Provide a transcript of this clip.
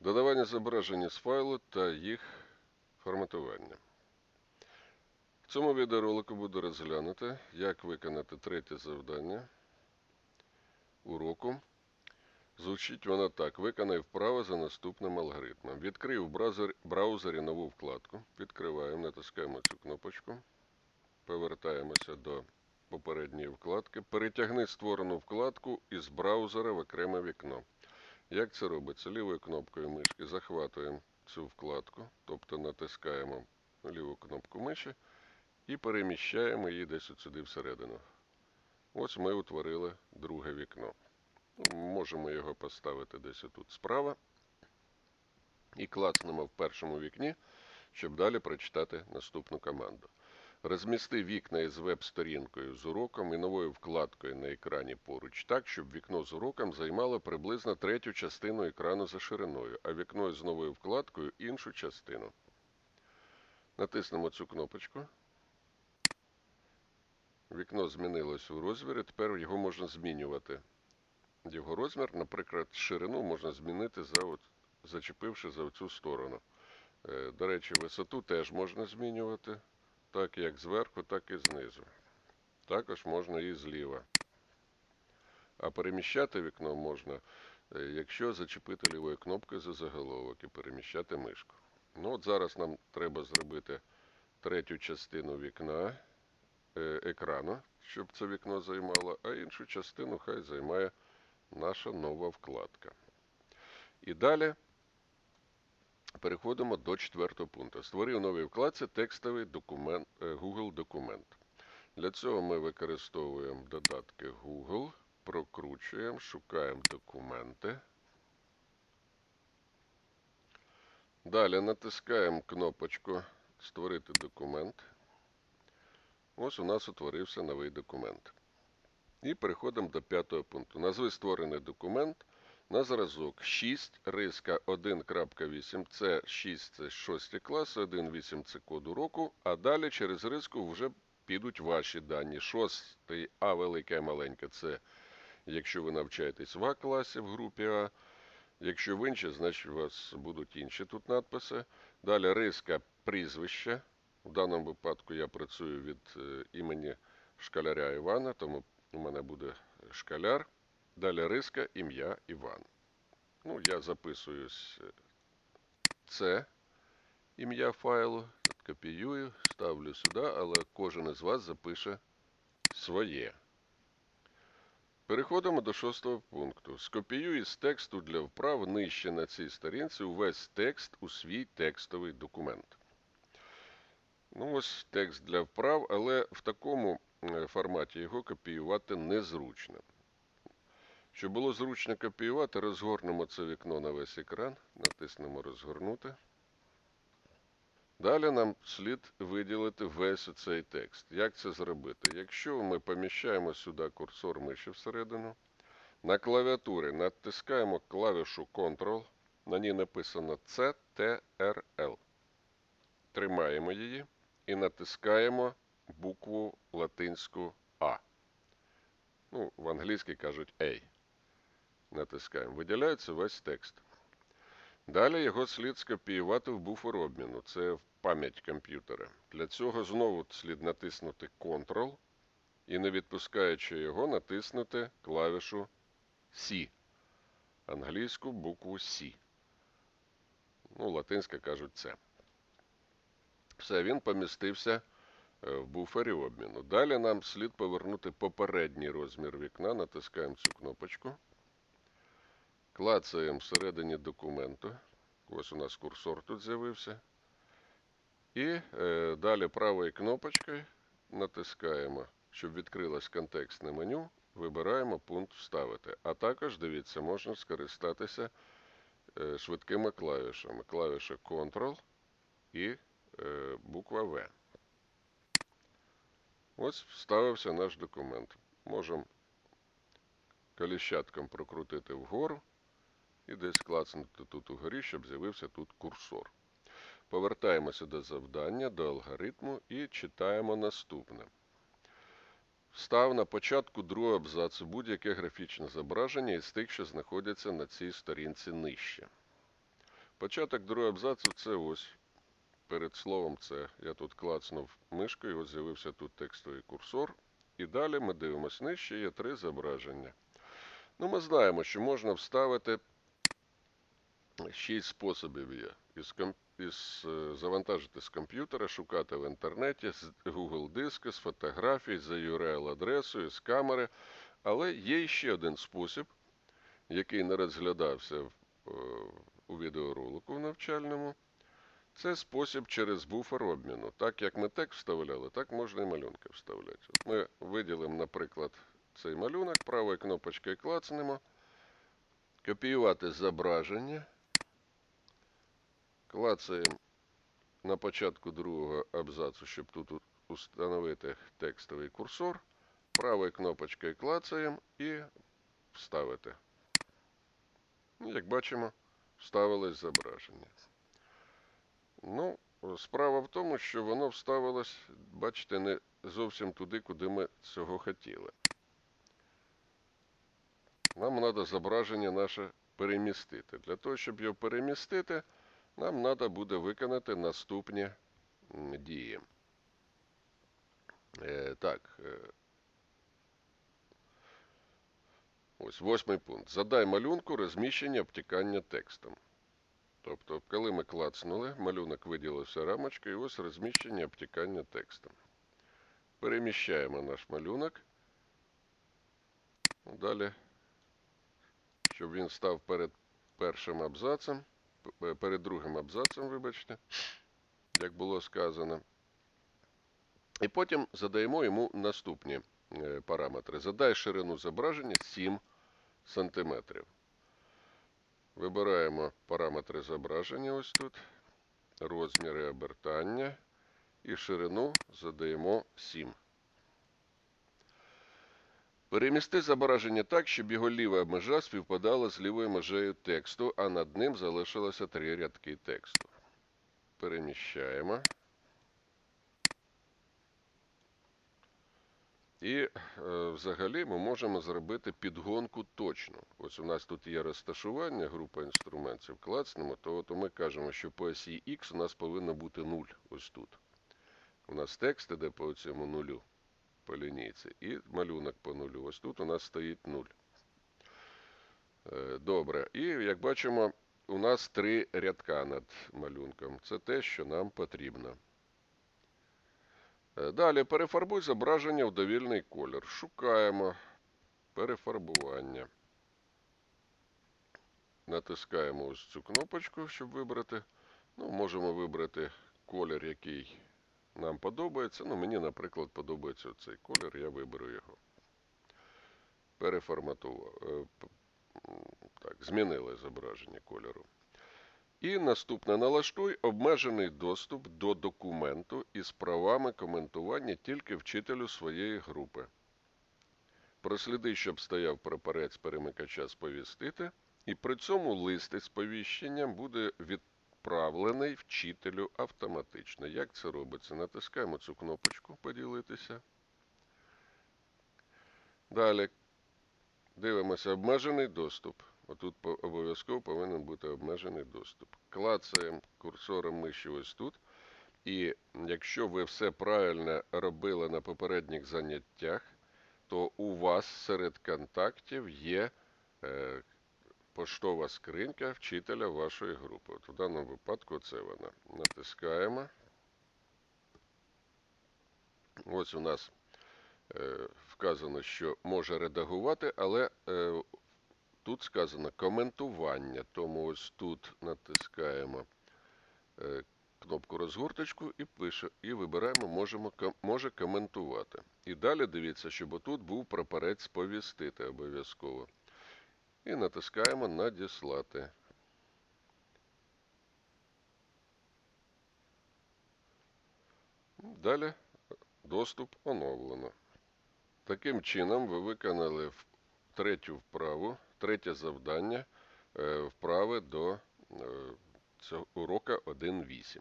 Додавання зображень з файлу та їх форматування. В цьому відеоролику буду розглянути, як виконати третє завдання уроку. Звучить воно так. Виконай вправо за наступним алгоритмом. Відкрив в браузері нову вкладку. Відкриваємо, натискаємо цю кнопочку. Повертаємося до попередньої вкладки. Перетягни створену вкладку із браузера в окреме вікно. Як це робиться? Лівою кнопкою мишки захватуємо цю вкладку, тобто натискаємо ліву кнопку миші і переміщаємо її десь сюди всередину. Ось ми утворили друге вікно. Можемо його поставити десь отут справа. І клацнемо в першому вікні, щоб далі прочитати наступну команду. Розмісти вікна із веб-сторінкою з уроком і новою вкладкою на екрані поруч так, щоб вікно з уроком займало приблизно третю частину екрану за шириною, а вікно з новою вкладкою іншу частину. Натиснемо цю кнопочку. Вікно змінилось у розмірі, тепер його можна змінювати. Його розмір, наприклад, ширину можна змінити, за от, зачепивши за цю сторону. Е, До речі, висоту теж можна змінювати так як зверху, так і знизу. Також можна і зліва. А переміщати вікно можна, е, якщо зачепити лівою кнопкою за заголовок і переміщати мишку. Ну от зараз нам треба зробити третю частину вікна е, екрану, щоб це вікно займало, а іншу частину хай займає наша нова вкладка. І далі Переходимо до четвертого пункту. Створи у новій вкладці текстовий документ, е, Google документ. Для цього ми використовуємо додатки Google, прокручуємо, шукаємо документи. Далі натискаємо кнопочку Створити документ. Ось у нас утворився новий документ. І переходимо до п'ятого пункту. Назви створений документ на зразок 6 риска 1.8 це 6 це 6 клас, 1.8 це код уроку, а далі через риску вже підуть ваші дані. 6 А велике, маленьке це якщо ви навчаєтесь в А класі в групі А. Якщо в інші, значить у вас будуть інші тут надписи. Далі риска прізвище. В даному випадку я працюю від е, імені шкаляря Івана, тому у мене буде шкаляр. Далі риска, ім'я Іван. Ну, я записую з- це ім'я файлу, копіюю, ставлю сюди, але кожен із вас запише своє. Переходимо до шостого пункту. Скопіюй із тексту для вправ нижче на цій сторінці увесь текст у свій текстовий документ. Ну, ось текст для вправ, але в такому е, форматі його копіювати незручно. Щоб було зручно копіювати, розгорнемо це вікно на весь екран, натиснемо розгорнути. Далі нам слід виділити весь цей текст. Як це зробити? Якщо ми поміщаємо сюди курсор миші всередину, на клавіатурі натискаємо клавішу Ctrl, на ній написано CTRL. Тримаємо її і натискаємо букву латинську А. Ну, в англійській кажуть A. Натискаємо. Виділяється весь текст. Далі його слід скопіювати в буфер обміну. Це в пам'ять комп'ютера. Для цього знову слід натиснути Ctrl і, не відпускаючи його, натиснути клавішу C. Англійську букву C. Ну, латинська кажуть C. Все, він помістився е, в буфері обміну. Далі нам слід повернути попередній розмір вікна. Натискаємо цю кнопочку. Клацаємо всередині документу. Ось у нас курсор тут з'явився. І е, далі правою кнопочкою натискаємо, щоб відкрилось контекстне меню. Вибираємо пункт Вставити. А також, дивіться, можна скористатися е, швидкими клавішами. Клавіша Ctrl і е, буква В. Ось вставився наш документ. Можемо коліщатком прокрутити вгору і десь клацнути тут угорі, щоб з'явився тут курсор. Повертаємося до завдання, до алгоритму і читаємо наступне. Встав на початку другого абзацу будь-яке графічне зображення із тих, що знаходяться на цій сторінці нижче. Початок другого абзацу це ось. Перед словом це. Я тут клацнув мишкою, ось з'явився тут текстовий курсор. І далі ми дивимося нижче, є три зображення. Ну, ми знаємо, що можна вставити шість способів є. Із, із, завантажити з комп'ютера, шукати в інтернеті, з Google диска, з фотографій, за URL-адресою, з камери. Але є ще один спосіб, який не розглядався в, е, у відеоролику навчальному. Це спосіб через буфер обміну. Так як ми текст вставляли, так можна і малюнки вставляти. От ми виділимо, наприклад, цей малюнок, правою кнопочкою клацнемо, копіювати зображення, клацаємо на початку другого абзацу, щоб тут установити текстовий курсор, правою кнопочкою клацаємо і вставити. Ну, Як бачимо, вставилось зображення. Ну, справа в тому, що воно вставилось, бачите, не зовсім туди, куди ми цього хотіли. Нам треба зображення наше перемістити. Для того, щоб його перемістити, нам треба буде виконати наступні дії. Е, так. Е, ось восьмий пункт. Задай малюнку розміщення обтікання текстом. Тобто, коли ми клацнули, малюнок виділився рамочкою, і ось розміщення обтікання текстом. Переміщаємо наш малюнок. Далі, щоб він став перед першим абзацем, перед другим абзацем, вибачте, як було сказано. І потім задаємо йому наступні е, параметри. Задай ширину зображення 7 сантиметрів. Вибираємо параметри зображення ось тут, розміри обертання і ширину задаємо 7. Перемісти зображення так, щоб його ліва межа співпадала з лівою межею тексту, а над ним залишилося три рядки тексту. Переміщаємо. І е, взагалі ми можемо зробити підгонку точну. Ось у нас тут є розташування, група інструментів, клацнемо, то от ми кажемо, що по осі X у нас повинно бути 0 ось тут. У нас текст іде по цьому нулю, по лінійці, і малюнок по нулю. Ось тут у нас стоїть 0. Е, Добре. І як бачимо, у нас три рядка над малюнком. Це те, що нам потрібно. Е, Далі перефарбуй зображення в довільний колір. Шукаємо перефарбування. Натискаємо ось цю кнопочку, щоб вибрати. Ну, можемо вибрати колір, який нам подобається. Ну, мені, наприклад, подобається цей колір, я виберу його. Е, Так, змінили зображення кольору. І наступне налаштуй обмежений доступ до документу із правами коментування тільки вчителю своєї групи. Просліди, щоб стояв прапорець перемикача сповістити, і при цьому лист із сповіщенням буде відправлений вчителю автоматично. Як це робиться? Натискаємо цю кнопочку поділитися. Далі дивимося обмежений доступ. Отут обов'язково повинен бути обмежений доступ. Клацаємо курсором миші ось тут. І якщо ви все правильно робили на попередніх заняттях, то у вас серед контактів є е, поштова скринька вчителя вашої групи. От в даному випадку це вона. Натискаємо. Ось у нас е, вказано, що може редагувати, але е, тут сказано коментування. Тому ось тут натискаємо е, кнопку розгорточку і пише, і вибираємо можемо, може коментувати. І далі дивіться, щоб отут був прапорець сповістити обов'язково. І натискаємо надіслати. Далі доступ оновлено. Таким чином ви виконали третю вправу, третє завдання е, вправи до е, цього урока 1.8.